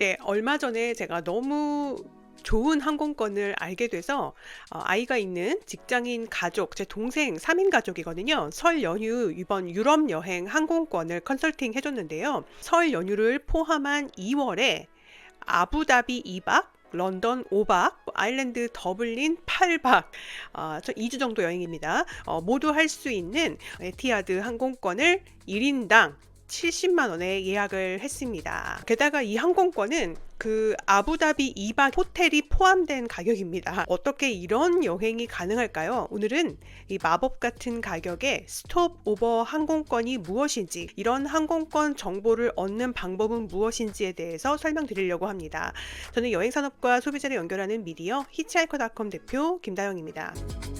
네, 얼마 전에 제가 너무 좋은 항공권을 알게 돼서 어, 아이가 있는 직장인 가족, 제 동생 3인 가족이거든요. 설 연휴 이번 유럽 여행 항공권을 컨설팅 해줬는데요. 설 연휴를 포함한 2월에 아부다비 2박, 런던 5박, 아일랜드 더블린 8박, 어, 2주 정도 여행입니다. 어, 모두 할 수 있는 에티하드 항공권을 1인당 70만 원에 예약을 했습니다. 게다가 이 항공권은 그 아부다비 2박 호텔이 포함된 가격입니다. 어떻게 이런 여행이 가능할까요? 오늘은 이 마법 같은 가격에 스톱 오버 항공권이 무엇인지, 이런 항공권 정보를 얻는 방법은 무엇인지에 대해서 설명드리려고 합니다. 저는 여행 산업과 소비자를 연결하는 미디어 히치하이커닷컴 대표 김다영입니다.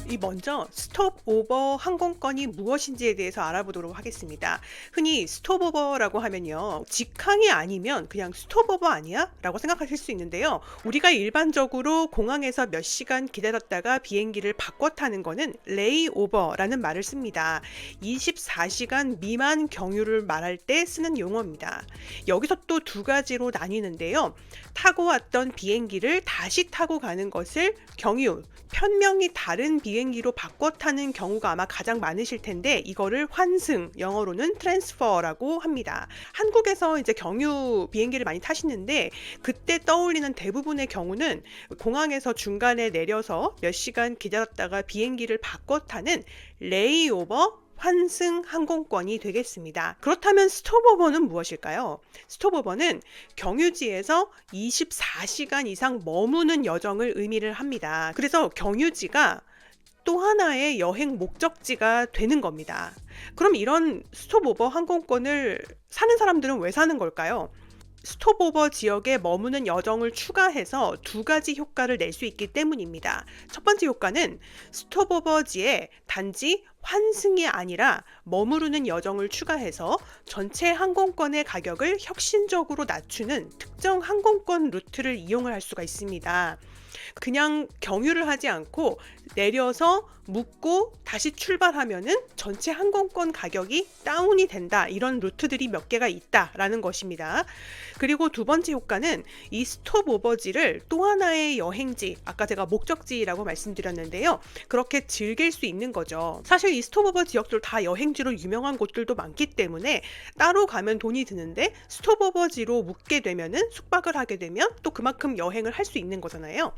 이 먼저 스톱 오버 항공권이 무엇인지에 대해서 알아보도록 하겠습니다. 흔히 스톱 오버라고 하면요. 직항이 아니면 그냥 스톱 오버 아니야? 라고 생각하실 수 있는데요. 우리가 일반적으로 공항에서 몇 시간 기다렸다가 비행기를 바꿔 타는 거는 레이오버라는 말을 씁니다. 24시간 미만 경유를 말할 때 쓰는 용어입니다. 여기서 또 두 가지로 나뉘는데요. 타고 왔던 비행기를 다시 타고 가는 것을 경유, 편명이 다른 비행기로 바꿔 타는 경우가 아마 가장 많으실 텐데 이거를 환승, 영어로는 트랜스퍼라고 합니다. 한국에서 이제 경유 비행기를 많이 타시는데 그때 떠올리는 대부분의 경우는 공항에서 중간에 내려서 몇 시간 기다렸다가 비행기를 바꿔 타는 레이오버 환승 항공권이 되겠습니다. 그렇다면 스톱오버는 무엇일까요? 스톱오버는 경유지에서 24시간 이상 머무는 여정을 의미를 합니다. 그래서 경유지가 또 하나의 여행 목적지가 되는 겁니다. 그럼 이런 스톱오버 항공권을 사는 사람들은 왜 사는 걸까요? 스톱오버 지역에 머무는 여정을 추가해서 두 가지 효과를 낼 수 있기 때문입니다. 첫 번째 효과는 스톱오버지에 단지 환승이 아니라 머무르는 여정을 추가해서 전체 항공권의 가격을 혁신적으로 낮추는 특정 항공권 루트를 이용을 할 수가 있습니다. 그냥 경유를 하지 않고 내려서 묵고 다시 출발하면은 전체 항공권 가격이 다운이 된다. 이런 루트들이 몇 개가 있다라는 것입니다. 그리고 두 번째 효과는 이 스톱 오버지를 또 하나의 여행지, 아까 제가 목적지라고 말씀드렸는데요. 그렇게 즐길 수 있는 거죠. 사실 이 스톱 오버 지역들 다 여행지로 유명한 곳들도 많기 때문에 따로 가면 돈이 드는데 스톱 오버지로 묵게 되면은 숙박을 하게 되면 또 그만큼 여행을 할 수 있는 거잖아요.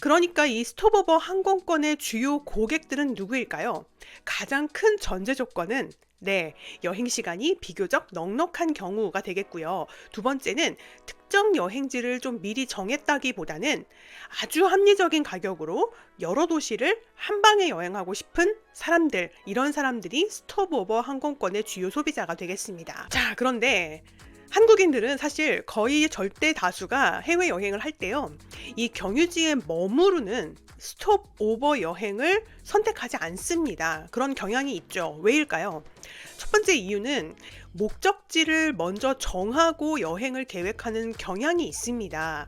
그러니까 이 스톱 오버 항공권의 주요 고객들은 누구일까요? 가장 큰 전제 조건은 네, 여행 시간이 비교적 넉넉한 경우가 되겠고요. 두 번째는 특정 여행지를 좀 미리 정했다기보다는 아주 합리적인 가격으로 여러 도시를 한 방에 여행하고 싶은 사람들, 이런 사람들이 스톱오버 항공권의 주요 소비자가 되겠습니다. 자, 그런데 한국인들은 사실 거의 절대 다수가 해외 여행을 할 때요. 이 경유지에 머무르는 스톱 오버 여행을 선택하지 않습니다. 그런 경향이 있죠. 왜일까요? 첫 번째 이유는 목적지를 먼저 정하고 여행을 계획하는 경향이 있습니다.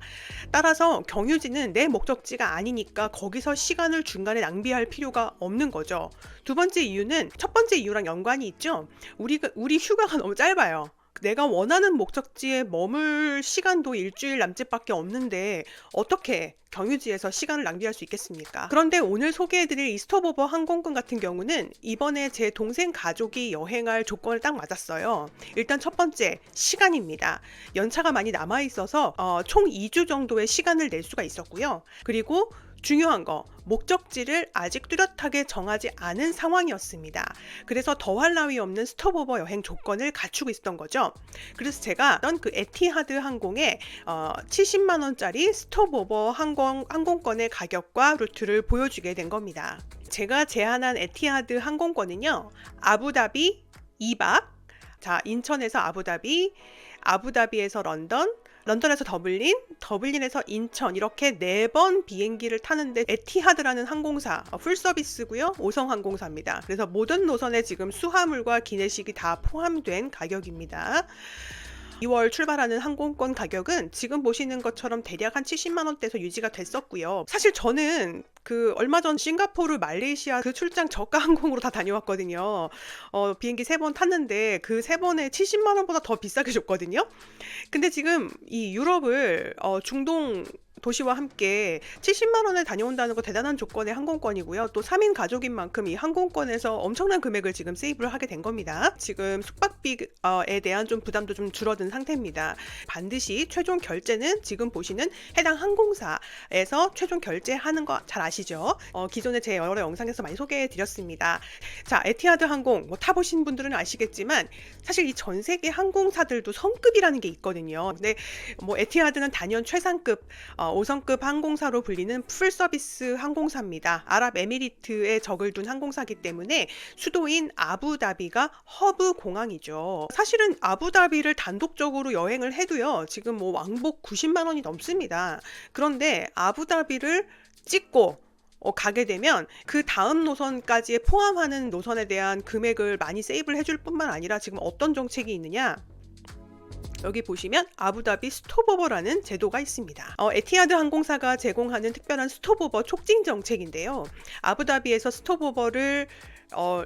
따라서 경유지는 내 목적지가 아니니까 거기서 시간을 중간에 낭비할 필요가 없는 거죠. 두 번째 이유는 첫 번째 이유랑 연관이 있죠. 우리가 우리 휴가가 너무 짧아요. 내가 원하는 목적지에 머물 시간도 일주일 남짓밖에 없는데 어떻게 경유지에서 시간을 낭비할 수 있겠습니까? 그런데 오늘 소개해드릴 이 스톱오버 항공권 같은 경우는 이번에 제 동생 가족이 여행할 조건을 딱 맞았어요. 일단 첫 번째 시간입니다. 연차가 많이 남아 있어서 어, 총 2주 정도의 시간을 낼 수가 있었고요. 그리고 중요한 거 목적지를 아직 뚜렷하게 정하지 않은 상황이었습니다. 그래서 더할 나위 없는 스톱오버 여행 조건을 갖추고 있었던 거죠. 그래서 제가 그 에티하드 항공의 어, 70만 원짜리 스톱오버 항공 항공권의 가격과 루트를 보여주게 된 겁니다. 제가 제안한 에티하드 항공권은요. 아부다비 2박 자, 인천에서 아부다비, 아부다비에서 런던, 런던에서 더블린, 더블린에서 인천 이렇게 네 번 비행기를 타는데 에티하드라는 항공사 어, 풀 서비스고요. 오성 항공사입니다. 그래서 모든 노선에 지금 수화물과 기내식이 다 포함된 가격입니다. 2월 출발하는 항공권 가격은 지금 보시는 것처럼 대략 한 70만 원대에서 유지가 됐었고요. 사실 저는 그 얼마 전 싱가포르, 말레이시아 그 출장 저가 항공으로 다 다녀왔거든요. 어, 비행기 세 번 탔는데 그 세 번에 70만 원보다 더 비싸게 줬거든요. 근데 지금 이 유럽을 어, 중동 도시와 함께 70만 원에 다녀온다는 거 대단한 조건의 항공권이고요. 또 3인 가족인 만큼 이 항공권에서 엄청난 금액을 지금 세이브를 하게 된 겁니다. 지금 숙박비에 대한 좀 부담도 좀 줄어든 상태입니다. 반드시 최종 결제는 지금 보시는 해당 항공사에서 최종 결제하는 거 잘 아시죠? 어, 기존에 제 여러 영상에서 많이 소개해 드렸습니다. 자, 에티하드 항공 뭐 타보신 분들은 아시겠지만 사실 이 전 세계 항공사들도 성급이라는 게 있거든요. 근데 뭐 에티하드는 단연 최상급 어, 5성급 항공사로 불리는 풀 서비스 항공사입니다. 아랍에미리트에 적을 둔 항공사기 때문에 수도인 아부다비가 허브 공항이죠. 사실은 아부다비를 단독적으로 여행을 해도요. 지금 뭐 왕복 90만 원이 넘습니다. 그런데 아부다비를 찍고 어, 가게 되면 그 다음 노선까지 포함하는 노선에 대한 금액을 많이 세이브를 해줄 뿐만 아니라 지금 어떤 정책이 있느냐? 여기 보시면 아부다비 스톱오버라는 제도가 있습니다. 어, 에티하드 항공사가 제공하는 특별한 스톱오버 촉진 정책인데요. 아부다비에서 스톱오버를 어,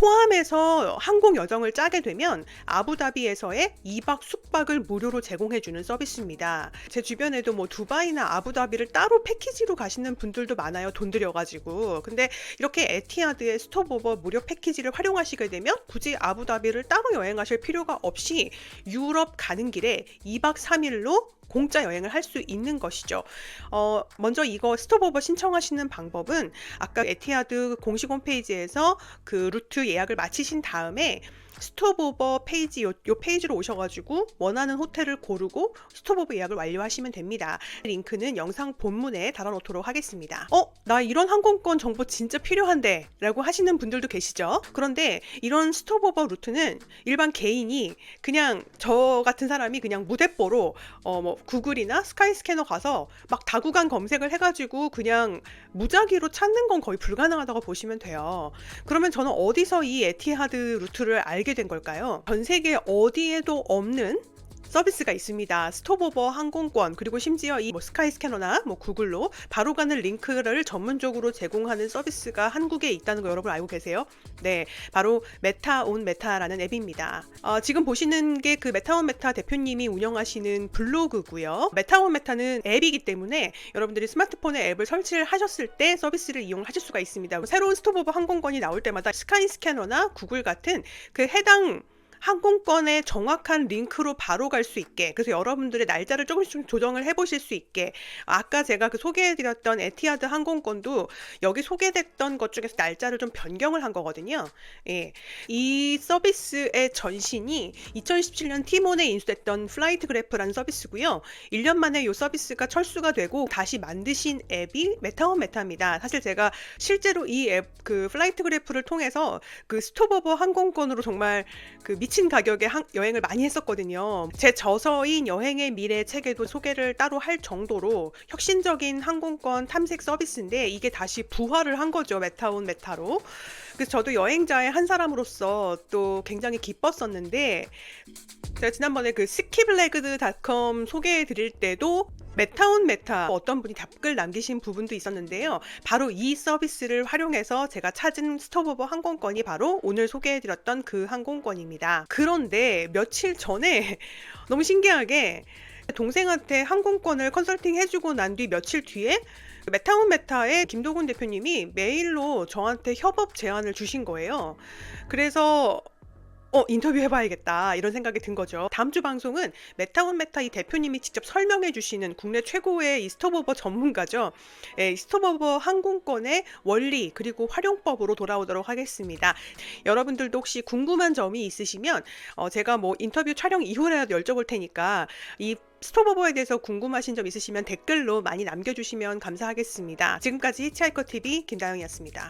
포함해서 항공 여정을 짜게 되면 아부다비에서의 2박 숙박을 무료로 제공해 주는 서비스입니다. 제 주변에도 뭐 두바이나 아부다비를 따로 패키지로 가시는 분들도 많아요. 돈 들여 가지고. 근데 이렇게 에티하드의 스톱오버 무료 패키지를 활용하시게 되면 굳이 아부다비를 따로 여행하실 필요가 없이 유럽 가는 길에 2박 3일로 공짜 여행을 할 수 있는 것이죠. 어, 먼저 이거 스톱오버 신청하시는 방법은 아까 에티하드 공식 홈페이지에서 그 루트 예약을 마치신 다음에 스톱오버 페이지 요, 요 페이지로 오셔가지고 원하는 호텔을 고르고 스톱오버 예약을 완료하시면 됩니다. 링크는 영상 본문에 달아놓도록 하겠습니다. 어, 나 이런 항공권 정보 진짜 필요한데 라고 하시는 분들도 계시죠? 그런데 이런 스톱오버 루트는 일반 개인이 그냥 저 같은 사람이 그냥 무대뽀로 어, 뭐 구글이나 스카이스캐너 가서 막 다구간 검색을 해가지고 그냥 무작위로 찾는 건 거의 불가능하다고 보시면 돼요. 그러면 저는 어디서 이 에티하드 루트를 알게 된 걸까요? 전 세계 어디에도 없는 서비스가 있습니다. 스톱오버 항공권 그리고 심지어 이 뭐 스카이스캐너나 뭐 구글로 바로 가는 링크를 전문적으로 제공하는 서비스가 한국에 있다는 거 여러분 알고 계세요? 네, 바로 메타온 메타라는 앱입니다. 어, 지금 보시는 게 그 메타온 메타 대표님이 운영하시는 블로그고요. 메타온 메타는 앱이기 때문에 여러분들이 스마트폰에 앱을 설치를 하셨을 때 서비스를 이용하실 수가 있습니다. 새로운 스톱오버 항공권이 나올 때마다 스카이스캐너나 구글 같은 그 해당 항공권의 정확한 링크로 바로 갈 수 있게 그래서 여러분들의 날짜를 조금씩 좀 조정을 해보실 수 있게 아까 제가 그 소개해드렸던 에티하드 항공권도 여기 소개됐던 것 중에서 날짜를 좀 변경을 한 거거든요. 예. 이 서비스의 전신이 2017년 티몬에 인수됐던 플라이트 그래프라는 서비스고요. 1년 만에 이 서비스가 철수가 되고 다시 만드신 앱이 메타원 메타입니다. 사실 제가 실제로 이 앱 그 플라이트 그래프를 통해서 그 스톱오버 항공권으로 정말 그 미친 가격에 항- 여행을 많이 했었거든요. 제 저서인 여행의 미래 책에도 소개를 따로 할 정도로 혁신적인 항공권 탐색 서비스인데 이게 다시 부활을 한 거죠. 메타온 메타로. 그래서 저도 여행자의 한 사람으로서 또 굉장히 기뻤었는데 제가 지난번에 그 스킵레그드닷컴 소개해 드릴 때도 메타온 메타 어떤 분이 답글 남기신 부분도 있었는데요. 바로 이 서비스를 활용해서 제가 찾은 스톱오버 항공권이 바로 오늘 소개해드렸던 그 항공권입니다. 그런데 며칠 전에 너무 신기하게 동생한테 항공권을 컨설팅 해주고 난 뒤 며칠 뒤에 메타온 메타의 김도곤 대표님이 메일로 저한테 협업 제안을 주신 거예요. 그래서 어, 인터뷰 해봐야겠다. 이런 생각이 든 거죠. 다음 주 방송은 메타온 메타 이 대표님이 직접 설명해 주시는 국내 최고의 이 스톱오버 전문가죠. 예, 이 스톱오버 항공권의 원리 그리고 활용법으로 돌아오도록 하겠습니다. 여러분들도 혹시 궁금한 점이 있으시면 어, 제가 뭐 인터뷰 촬영 이후라도 여쭤볼 테니까 이 스톱오버에 대해서 궁금하신 점 있으시면 댓글로 많이 남겨주시면 감사하겠습니다. 지금까지 치아이커 TV 김다영이었습니다.